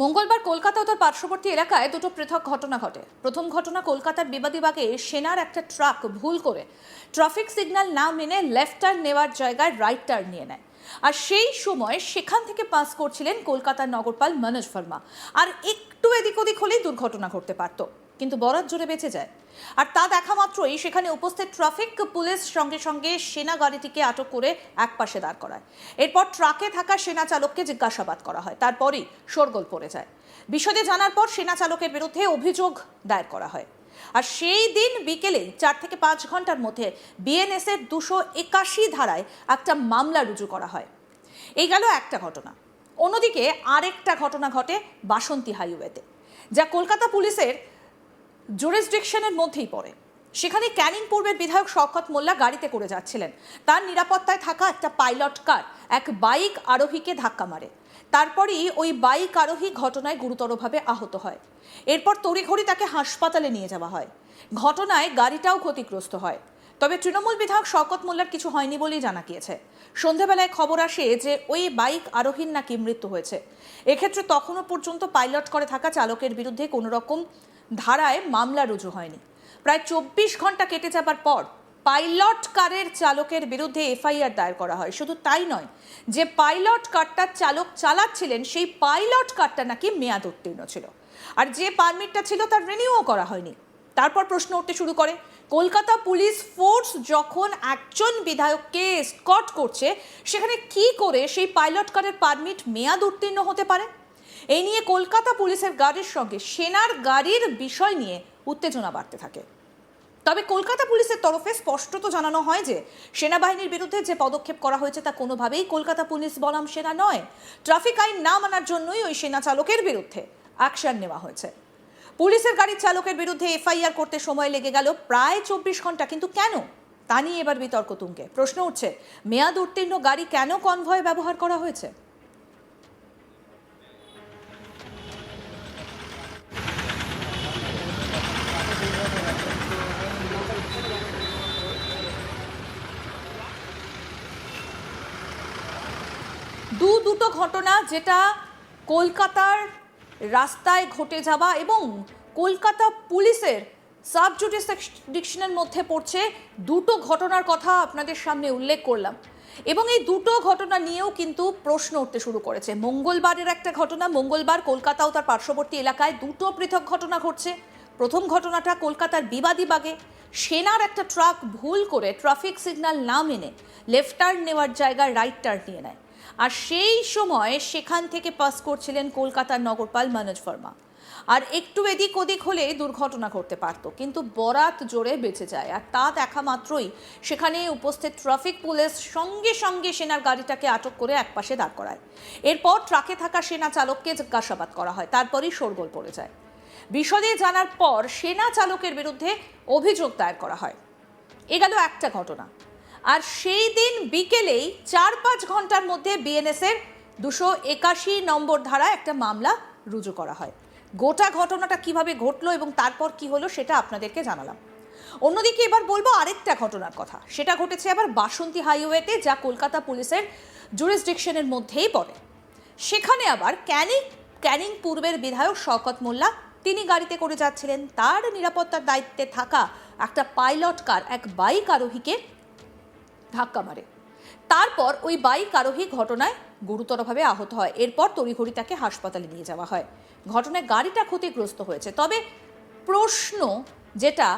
মঙ্গলবার কলকাতা ও তার পার্শ্ববর্তী এলাকায় দুটো পৃথক ঘটনা ঘটে। প্রথম ঘটনা কলকাতার বিবাদীবাগে সেনার একটা ট্রাক ভুল করে ট্রাফিক সিগন্যাল না মেনে লেফট টার্ন নেওয়ার জায়গায় রাইট টার্ন নিয়ে নেয়। আর সেই সময় সেখান থেকে পাস করছিলেন কলকাতার নগরপাল মনোজ ভার্মা। আর একটু এদিক ওদিক হলেই দুর্ঘটনা ঘটতে পারত। কিন্তু বরাত জোরে বেঁচে যায়। আর তা দেখা মাত্রই সেখানে উপস্থিত ট্রাফিক পুলিশ সঙ্গে সঙ্গে সেনা গাড়িটিকে আটক করে একপাশে দাঁড় করায়। এরপর ট্রাকে থাকা সেনা চালককে জিজ্ঞাসাবাদ করা হয়। তারপরই শোরগোল পড়ে যায়। বিশদে জানার পর সেনা চালকের বিরুদ্ধে অভিযোগ দায়ের করা হয়। আর সেই দিন বিকেলে চার থেকে পাঁচ ঘণ্টার মধ্যে বিএনএস এর দুশো একাশি ধারায় একটা মামলা রুজু করা হয়। এই গেল একটা ঘটনা। অন্যদিকে আরেকটা ঘটনা ঘটে বাসন্তী হাইওয়েতে, যা কলকাতা পুলিশের জুরিসডিকশনের মধ্যেই পড়ে। সেখানে ক্যানিং পূর্বের বিধায়ক শওকত মোল্লা গাড়িতে করে যাচ্ছিলেন। তার নিরাপত্তায় থাকা একটা পাইলট কার এক বাইক আরোহীকে ধাক্কা মারে। তারপরই ওই বাইক আরোহী ঘটনায় গুরুতরভাবে আহত হয়। এরপর তড়িঘড়ি তাকে হাসপাতালে নিয়ে যাওয়া হয়। ঘটনায় গাড়িটাও ক্ষতিগ্রস্ত হয়। তবে তৃণমূল বিধায়ক শওকত মোল্লার কিছু হয়নি বলেই জানা গিয়েছে। সন্ধেবেলায় খবর আসে যে ওই বাইক আরোহীর নাকি মৃত্যু হয়েছে। এক্ষেত্রে তখনও পর্যন্ত পাইলট করে থাকা চালকের বিরুদ্ধে কোনো রকম ধারায় মামলা রুজু হয়নি। প্রায় চব্বিশ ঘণ্টা কেটে যাবার পর পাইলট কারের চালকের বিরুদ্ধে এফআইআর দায়ের করা হয়। শুধু তাই নয়, যে পাইলট কারটা চালক চালাচ্ছিলেন, সেই পাইলট কারটা নাকি মেয়াদ উত্তীর্ণ ছিল। আর যে পারমিটটা ছিল তার রিনিউও করা হয়নি। তারপর প্রশ্ন উঠতে শুরু করে। কলকাতা পুলিশ ফোর্স যখন একজন বিধায়ককে স্কট করছে, সেখানে কি করে সেই পাইলট কারের পারমিট মেয়াদ উত্তীর্ণ হতে পারে? এই নিয়ে কলকাতা পুলিশের গাড়ির সঙ্গে সেনার গাড়ির বিষয় নিয়ে উত্তেজনা বাড়তে থাকে। তবে কলকাতা পুলিশের তরফে স্পষ্টত জানানো হয় যে, সেনাবাহিনীর বিরুদ্ধে যে পদক্ষেপ করা হয়েছে তা কোনোভাবেই কলকাতা পুলিশ বনাম সেনা নয়। ট্রাফিক আইন না মানার জন্যই ওই সেনা চালকের বিরুদ্ধে অ্যাকশন নেওয়া হয়েছে। পুলিশের গাড়ির চালকের বিরুদ্ধে এফআইআর করতে সময় লেগে গেল প্রায় চব্বিশ ঘণ্টা। কিন্তু কেন? তা নিয়ে এবার বিতর্ক তুঙ্গে। প্রশ্ন উঠছে, মেয়াদ উত্তীর্ণ গাড়ি কেন কনভয় ব্যবহার করা হয়েছে? দু দুটো ঘটনা, যেটা কলকাতার রাস্তায় ঘটে যাওয়া এবং কলকাতা পুলিশের সাব জুডিসডিকশনের মধ্যে পড়ছে দুটো ঘটনার কথা আপনাদের সামনে উল্লেখ করলাম। এবং এই দুটো ঘটনা নিয়েও কিন্তু প্রশ্ন উঠতে শুরু করেছে। মঙ্গলবারের একটা ঘটনা, মঙ্গলবার কলকাতা ও তার পার্শ্ববর্তী এলাকায় দুটো পৃথক ঘটনা ঘটছে। প্রথম ঘটনাটা কলকাতার বিবাদীবাগে। সেনার একটা ট্রাক ভুল করে ট্রাফিক সিগন্যাল না মেনে লেফট টার্ন নেওয়ার জায়গায় রাইট টার্ন নিয়ে নেয়। আর সেই সময় সেখান থেকে পাস করছিলেন কলকাতার নগরপাল মনোজ ভার্মা আর একটু এদিক ওদিক হলে দুর্ঘটনা ঘটতে পারত, কিন্তু বরাত জোরে বেঁচে যায়। আর তা দেখা মাত্রই সেখানে উপস্থিত ট্রাফিক পুলিশ সঙ্গে সঙ্গে সেনার গাড়িটাকে আটক করে একপাশে দাঁড় করায়। এরপর ট্রাকে থাকা সেনা চালককে জিজ্ঞাসাবাদ করা হয়, তারপরই শোরগোল পড়ে যায়। বিশদে জানার পর সেনা চালকের বিরুদ্ধে অভিযোগ দায়ের করা হয়। এ গেল একটা ঘটনা। আর সেই দিন বিকেলেই চার পাঁচ ঘণ্টার মধ্যে বিএনএসের দুশো একাশি নম্বর ধারা একটা মামলা রুজু করা হয়। গোটা ঘটনাটা কীভাবে ঘটলো এবং তারপর কি হলো সেটা আপনাদেরকে জানালাম। অন্যদিকে এবার বলব আরেকটা ঘটনার কথা। সেটা ঘটেছে আবার বাসন্তী হাইওয়েতে, যা কলকাতা পুলিশের জুরিসডিকশনের মধ্যেই পড়ে। সেখানে আবার ক্যানিং ক্যানিং পূর্বের বিধায়ক শওকত মোল্লা, তিনি গাড়িতে করে যাচ্ছিলেন। তার নিরাপত্তার দায়িত্বে থাকা একটা পাইলট কার, এক বাইক আরোহীকে ধাক্কা মারে। তারপর ওই বাইক আরোহী ঘটনায় গুরুতরভাবে আহত হয়। এরপর তড়িঘড়ি তাকে হাসপাতালে নিয়ে যাওয়া হয়। ঘটনায় গাড়িটা ক্ষতিগ্রস্ত হয়েছে। তবে প্রশ্ন যেটা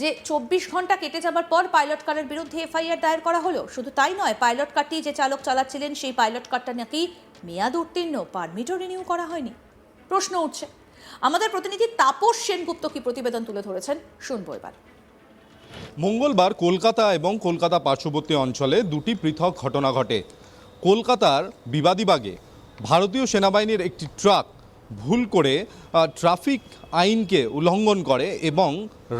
যে চব্বিশ ঘণ্টা কেটে যাবার পর পাইলট কারের বিরুদ্ধে এফআইআর দায়ের করা হলো, শুধু তাই নয়, পাইলট কারটি যে চালক চালাচ্ছিলেন সেই পাইলট কারটা নাকি মেয়াদ উত্তীর্ণ পারমিটও রিনিউ করা হয়নি। প্রশ্ন উঠছে। আমাদের প্রতিনিধি তাপস সেনগুপ্ত কি প্রতিবেদন তুলে ধরেছেন, শুনব এবার। মঙ্গলবার কলকাতা এবং কলকাতা পার্শ্ববর্তী অঞ্চলে দুটি পৃথক ঘটনা ঘটে। কলকাতার বিবাদীবাগে ভারতীয় সেনাবাহিনীর একটি ট্রাক ভুল করে ট্রাফিক আইনকে উল্লঙ্ঘন করে এবং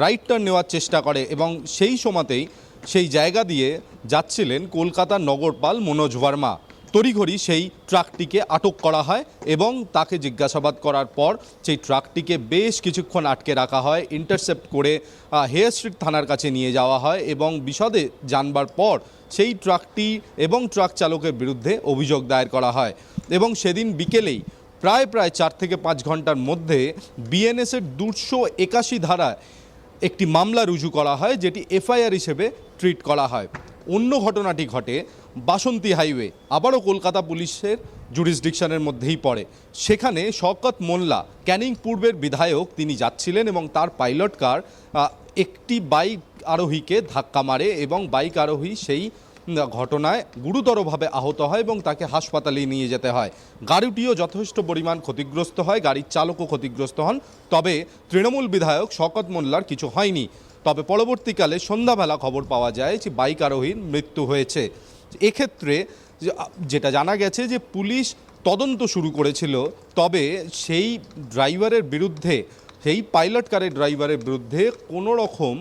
রাইট টার্ন নেওয়ার চেষ্টা করে এবং সেই সময়তেই সেই জায়গা দিয়ে যাচ্ছিলেন কলকাতার নগরপাল মনোজ ভার্মা তড়িঘড়ি সেই ট্রাকটিকে আটক করা হয় এবং তাকে জিজ্ঞাসাবাদ করার পর সেই ট্রাকটিকে বেশ কিছুক্ষণ আটকে রাখা হয় ইন্টারসেপ্ট করে হেয়ার স্ট্রিট থানার কাছে নিয়ে যাওয়া হয় এবং বিশদে জানবার পর সেই ট্রাকটি এবং ট্রাক চালকের বিরুদ্ধে অভিযোগ দায়ের করা হয় এবং সেদিন বিকেলেই প্রায় প্রায় চার থেকে পাঁচ ঘণ্টার মধ্যে বিএনএসের দুশো একাশি ধারায় একটি মামলা রুজু করা হয়, যেটি এফআইআর হিসেবে ট্রিট করা হয়। অন্য ঘটনাটি ঘটে বাসন্তী হাইওয়ে, আবারও কলকাতা পুলিশের জুরিসডিকশনের মধ্যেই পড়ে। সেখানে শওকত মোল্লা, ক্যানিং পূর্বের বিধায়ক, তিনি যাচ্ছিলেন এবং তার পাইলট কার একটি বাইক আরোহীকে ধাক্কা মারে এবং বাইক আরোহী সেই ঘটনায় গুরুতরভাবে আহত হয় এবং তাকে হাসপাতালে নিয়ে যেতে হয়। গাড়িটিও যথেষ্ট পরিমাণ ক্ষতিগ্রস্ত হয়, গাড়ির চালকও ক্ষতিগ্রস্ত হন। তবে তৃণমূল বিধায়ক শওকত মোল্লার কিছু হয়নি। তবে পরবর্তীকালে সন্ধ্যাবেলা খবর পাওয়া যায় যে বাইক আরোহীর মৃত্যু হয়েছে। এক্ষেত্রে যেটা জানা গেছে যে পুলিশ তদন্ত শুরু করেছিল, তবে সেই ড্রাইভারের বিরুদ্ধে, সেই পাইলট কারের ড্রাইভারের বিরুদ্ধে কোনো রকম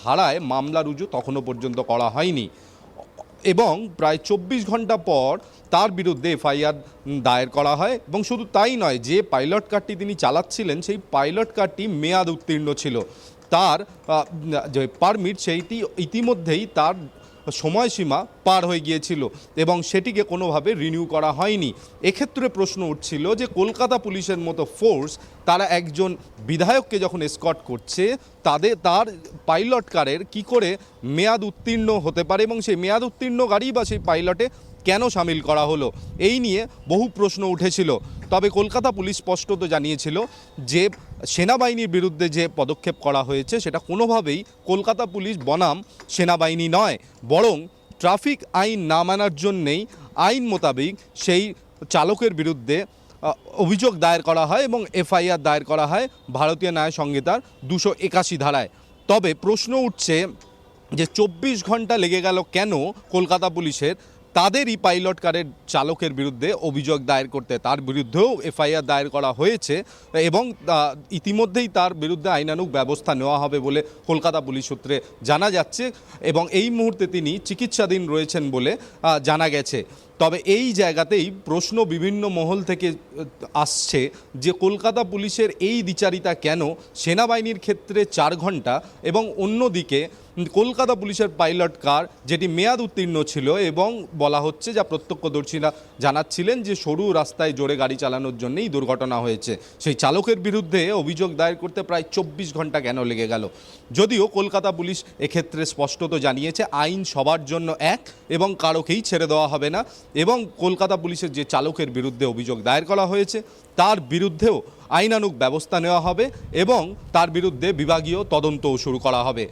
ধারায় মামলা রুজু তখনও পর্যন্ত করা হয়নি। এবং প্রায় চব্বিশ ঘণ্টা পর তার বিরুদ্ধে এফআইআর দায়ের করা হয় এবং শুধু তাই নয়, যে পাইলট কারটি তিনি চালাচ্ছিলেন, সেই পাইলট কারটি মেয়াদ উত্তীর্ণ ছিল। তার যে পারমিট সেইটি ইতিমধ্যেই তার সময়সীমা পার হয়ে গিয়েছিল এবং সেটিকে কোনোভাবে রিনিউ করা হয়নি। এক্ষেত্রে প্রশ্ন উঠছিল যে কলকাতা পুলিশের মতো ফোর্স তারা একজন বিধায়ককে যখন স্কট করছে তাদের তার পাইলট কারের কি করে মেয়াদ উত্তীর্ণ হতে পারে এবং সেই মেয়াদ উত্তীর্ণ গাড়ি বা সেই পাইলটে কেন সামিল করা হলো? এই নিয়ে বহু প্রশ্ন উঠেছিল। তবে কলকাতা পুলিশ স্পষ্টত জানিয়েছিল যে সেনাবাহিনীর বিরুদ্ধে যে পদক্ষেপ করা হয়েছে, সেটা কোনোভাবেই কলকাতা পুলিশ বনাম সেনাবাহিনী নয়, বরং ট্রাফিক আইন না মানার জন্যেই আইন মোতাবেক সেই চালকের বিরুদ্ধে অভিযোগ দায়ের করা হয় এবং এফআইআর দায়ের করা হয় ভারতীয় ন্যায় সংহিতার দুশো একাশি ধারায়। তবে প্রশ্ন উঠছে যে চব্বিশ ঘণ্টা লেগে গেল কেন কলকাতা পুলিশের তাদেরই পাইলট কারের চালকের বিরুদ্ধে অভিযোগ দায়ের করতে তার বিরুদ্ধেও এফআইআর দায়ের করা হয়েছে এবং ইতিমধ্যেই তার বিরুদ্ধে আইনানুগ ব্যবস্থা নেওয়া হবে বলে কলকাতা পুলিশ সূত্রে জানা যাচ্ছে এবং এই মুহূর্তে তিনি চিকিৎসাধীন রয়েছেন বলে জানা গেছে। তবে এই জায়গাতেই প্রশ্ন বিভিন্ন মহল থেকে আসছে যে কলকাতা পুলিশের এই দ্বিচারিতা কেন সেনাবাহিনীর ক্ষেত্রে চার ঘণ্টা এবং অন্যদিকে কলকাতা পুলিশের পাইলট কার যেটি মেয়াদ উত্তীর্ণ ছিল এবং বলা হচ্ছে যা প্রত্যক্ষদর্শীরা জানাচ্ছিলেন যে সরু রাস্তায় জোরে গাড়ি চালানোর জন্যই দুর্ঘটনা হয়েছে। সেই চালকের বিরুদ্ধে অভিযোগ দায়ের করতে প্রায় চব্বিশ ঘণ্টা কেন লেগে গেল? যদিও কলকাতা পুলিশ এক্ষেত্রে স্পষ্টত জানিয়েছে, আইন সবার জন্য এক এবং কারোকেই ছেড়ে দেওয়া হবে না। এবং কলকাতা পুলিশের যে চালকের বিরুদ্ধে অভিযোগ দায়ের করা হয়েছে, তার বিরুদ্ধেও আইনানুগ ব্যবস্থা নেওয়া হবে এবং তার বিরুদ্ধে বিভাগীয় তদন্তও শুরু করা হবে।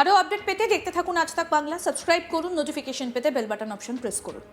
আরও আপডেট পেতে দেখতে থাকুন আজ তাক বাংলা, সাবস্ক্রাইব করুন নোটিফিকেশন পেতে বেল বাটন অপশন প্রেস করুন।